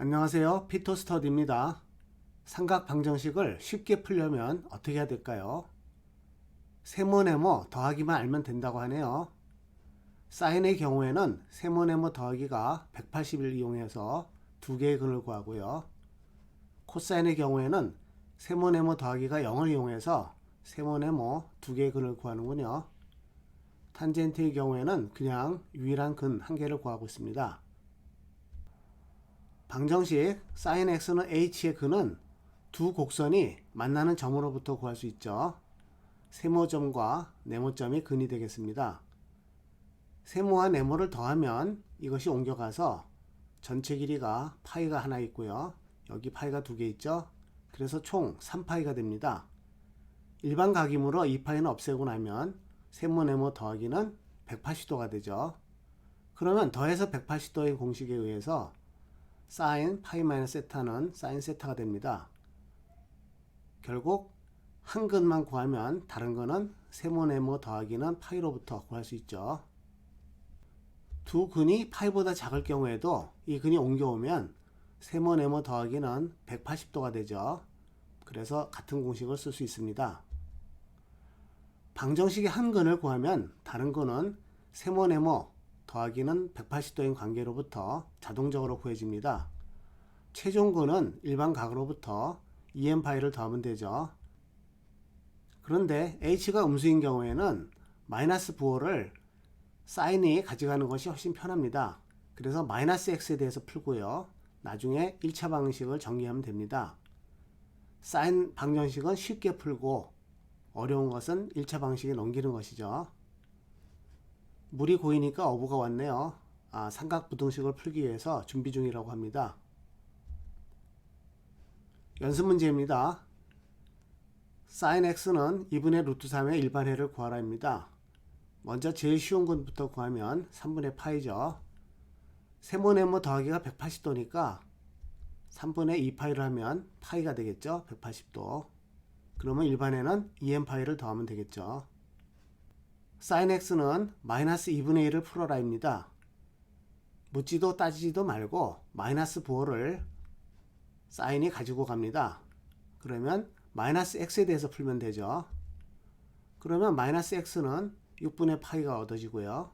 안녕하세요. 피터 스터디입니다. 삼각 방정식을 쉽게 풀려면 어떻게 해야 될까요? 세모네모 더하기만 알면 된다고 하네요. 사인의 경우에는 세모네모 더하기가 180을 이용해서 두 개의 근을 구하고요. 코사인의 경우에는 세모네모 더하기가 0을 이용해서 세모네모 두 개의 근을 구하는군요. 탄젠트의 경우에는 그냥 유일한 근 한 개를 구하고 있습니다. 방정식 sin x는 h의 근은 두 곡선이 만나는 점으로부터 구할 수 있죠. 세모점과 네모점이 근이 되겠습니다. 세모와 네모를 더하면 이것이 옮겨가서 전체 길이가 파이가 하나 있고요. 여기 파이가 두 개 있죠. 그래서 총 3파이가 됩니다. 일반 각이므로 이 파이는 없애고 나면 세모 네모 더하기는 180도가 되죠. 그러면 더해서 180도의 공식에 의해서 사인 파이 마이너스 세타는 사인 세타가 됩니다. 결국 한 근만 구하면 다른 거는 세모네모 더하기는 파이로부터 구할 수 있죠. 두 근이 파이보다 작을 경우에도 이 근이 옮겨오면 세모네모 더하기는 180도가 되죠. 그래서 같은 공식을 쓸 수 있습니다. 방정식의 한 근을 구하면 다른 근은 세모네모 더하기는 180도인 관계로부터 자동적으로 구해집니다. 최종근은 일반 각으로부터 2n파이를 더하면 되죠. 그런데 h가 음수인 경우에는 마이너스 부호를 사인이 가져가는 것이 훨씬 편합니다. 그래서 마이너스 x에 대해서 풀고요. 나중에 1차 방식을 정리하면 됩니다. 사인 방정식은 쉽게 풀고 어려운 것은 1차 방식에 넘기는 것이죠. 물이 고이니까 어부가 왔네요. 아, 삼각부등식을 풀기 위해서 준비 중이라고 합니다. 연습 문제입니다. sin x는 2분의 루트 3의 일반회를 구하라입니다. 먼저 제일 쉬운 것부터 구하면 3분의 파이죠. 세모네모 더하기가 180도니까 3분의 2파이를 하면 파이가 되겠죠. 180도. 그러면 일반에는 2n파이를 더하면 되겠죠. Sin x는 마이너스 2분의 1을 풀어라입니다. 묻지도 따지지도 말고 마이너스 부호를 사인이 가지고 갑니다. 그러면 마이너스 x에 대해서 풀면 되죠. 그러면 마이너스 x는 6분의 파이가 얻어지고요.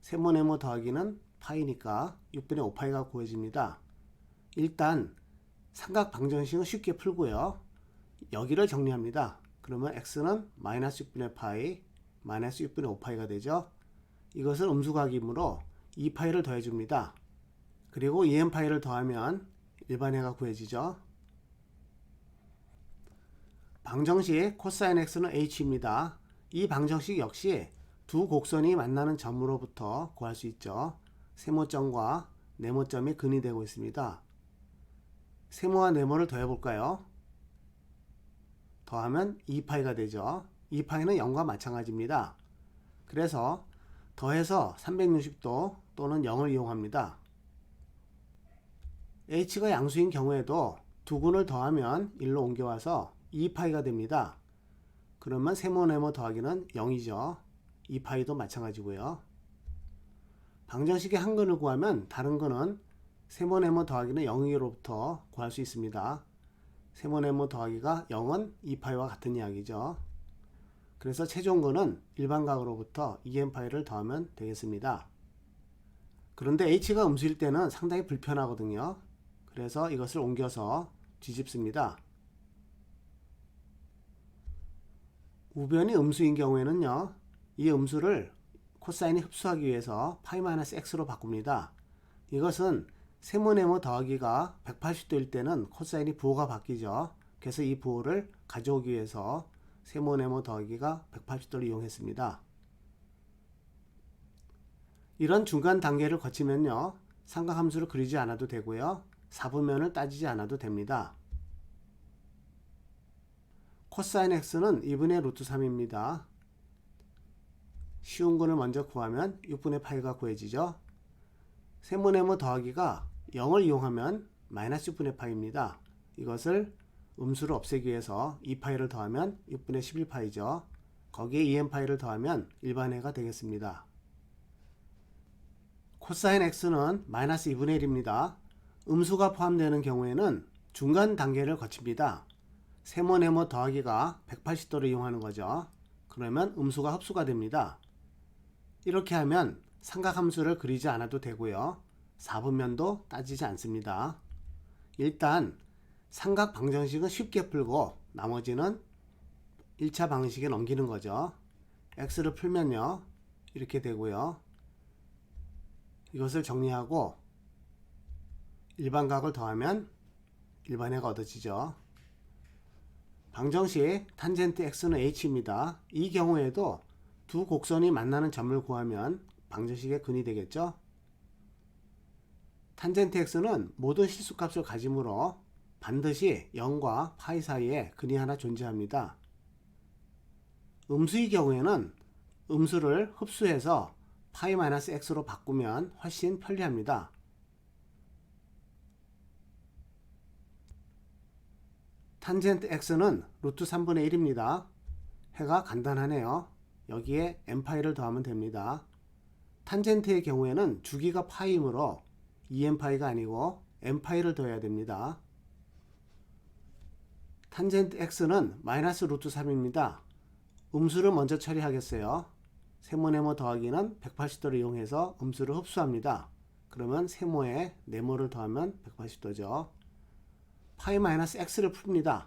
세모네모 더하기는 파이니까 6분의 5파이가 구해집니다. 일단 삼각 방정식은 쉽게 풀고요. 여기를 정리합니다. 그러면 x는 마이너스 6분의 파이 마이너스 6분의 5파이가 되죠. 이것은 음수각이므로 2파이를 더해줍니다. 그리고 2n파이를 더하면 일반해가 구해지죠. 방정식 코사인 x는 h입니다. 이 방정식 역시 두 곡선이 만나는 점으로부터 구할 수 있죠. 세모점과 네모점이 근이 되고 있습니다. 세모와 네모를 더해볼까요? 더하면 2파이가 되죠. 2파이는 0과 마찬가지입니다. 그래서 더해서 360도 또는 0을 이용합니다. h가 양수인 경우에도 두 근을 더하면 1로 옮겨와서 2파이가 됩니다. 그러면 세모 네모 더하기는 0이죠. 2파이도 마찬가지고요. 방정식의 한 근을 구하면 다른 근은 세모 네모 더하기는 0으로부터 구할 수 있습니다. 세모 네모 더하기가 0은 2파이와 같은 이야기죠. 그래서 최종근은 일반각으로부터 2n파이를 더하면 되겠습니다. 그런데 h가 음수일 때는 상당히 불편하거든요. 그래서 이것을 옮겨서 뒤집습니다. 우변이 음수인 경우에는요. 이 음수를 코사인이 흡수하기 위해서 파이 마이너스 x로 바꿉니다. 이것은 세모네모 더하기가 180도일 때는 코사인이 부호가 바뀌죠. 그래서 이 부호를 가져오기 위해서 세모 네모 더하기가 180도를 이용했습니다. 이런 중간 단계를 거치면요. 삼각함수를 그리지 않아도 되고요. 사분면을 따지지 않아도 됩니다. 코사인 x는 2분의 루트 3입니다. 쉬운 근을 먼저 구하면 6분의 8가 구해지죠. 세모네모 더하기가 0을 이용하면 마이너스 6분의 파입니다. 이것을 음수를 없애기 위해서 2파이를 더하면 6분의 11파이죠. 거기에 2n파이를 더하면 일반해가 되겠습니다. 코사인 x는 마이너스 2분의 1입니다. 음수가 포함되는 경우에는 중간 단계를 거칩니다. 세모 네모 더하기가 180도를 이용하는 거죠. 그러면 음수가 흡수가 됩니다. 이렇게 하면 삼각함수를 그리지 않아도 되고요. 4분면도 따지지 않습니다. 일단 삼각 방정식은 쉽게 풀고 나머지는 1차 방식에 넘기는 거죠. x를 풀면요. 이렇게 되고요. 이것을 정리하고 일반각을 더하면 일반해가 얻어지죠. 방정식 탄젠트 x는 h입니다. 이 경우에도 두 곡선이 만나는 점을 구하면 방정식의 근이 되겠죠. 탄젠트 x는 모든 실수값을 가지므로 반드시 0과 파이 사이에 근이 하나 존재합니다. 음수의 경우에는 음수를 흡수해서 파이 마이너스 x로 바꾸면 훨씬 편리합니다. 탄젠트 x는 루트 3분의 1입니다. 해가 간단하네요. 여기에 n파이를 더하면 됩니다. 탄젠트의 경우에는 주기가 파이이므로 2n파이가 아니고 n파이를 더해야 됩니다. 탄젠트 x는 마이너스 루트 3입니다. 음수를 먼저 처리하겠어요. 세모 네모 더하기는 180도를 이용해서 음수를 흡수합니다. 그러면 세모에 네모를 더하면 180도죠. 파이 마이너스 x를 풉니다.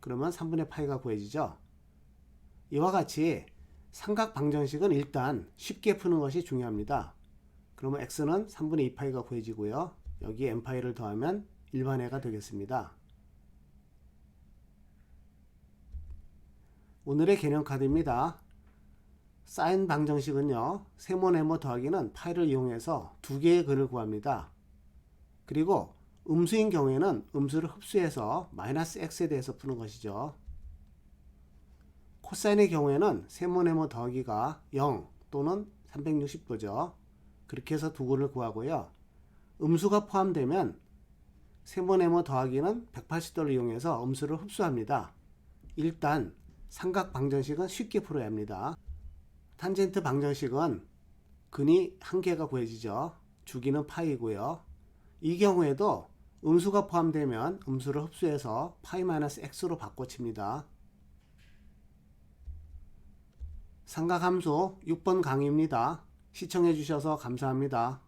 그러면 3분의 파이가 구해지죠. 이와 같이 삼각 방정식은 일단 쉽게 푸는 것이 중요합니다. 그러면 x는 3분의 2파이가 구해지고요. 여기에 n파이를 더하면 일반해가 되겠습니다. 오늘의 개념 카드입니다. 사인 방정식은요. 세모네모 더하기는 파이를 이용해서 두 개의 근을 구합니다. 그리고 음수인 경우에는 음수를 흡수해서 마이너스 x에 대해서 푸는 것이죠. 코사인의 경우에는 세모네모 더하기가 0 또는 360도죠. 그렇게 해서 두 근을 구하고요. 음수가 포함되면 세모네모 더하기는 180도를 이용해서 음수를 흡수합니다. 일단 삼각 방정식은 쉽게 풀어야 합니다. 탄젠트 방정식은 근이 한 개가 구해지죠. 주기는 파이고요. 이 경우에도 음수가 포함되면 음수를 흡수해서 파이 마이너스 x로 바꿔칩니다. 삼각함수 6번 강의입니다. 시청해 주셔서 감사합니다.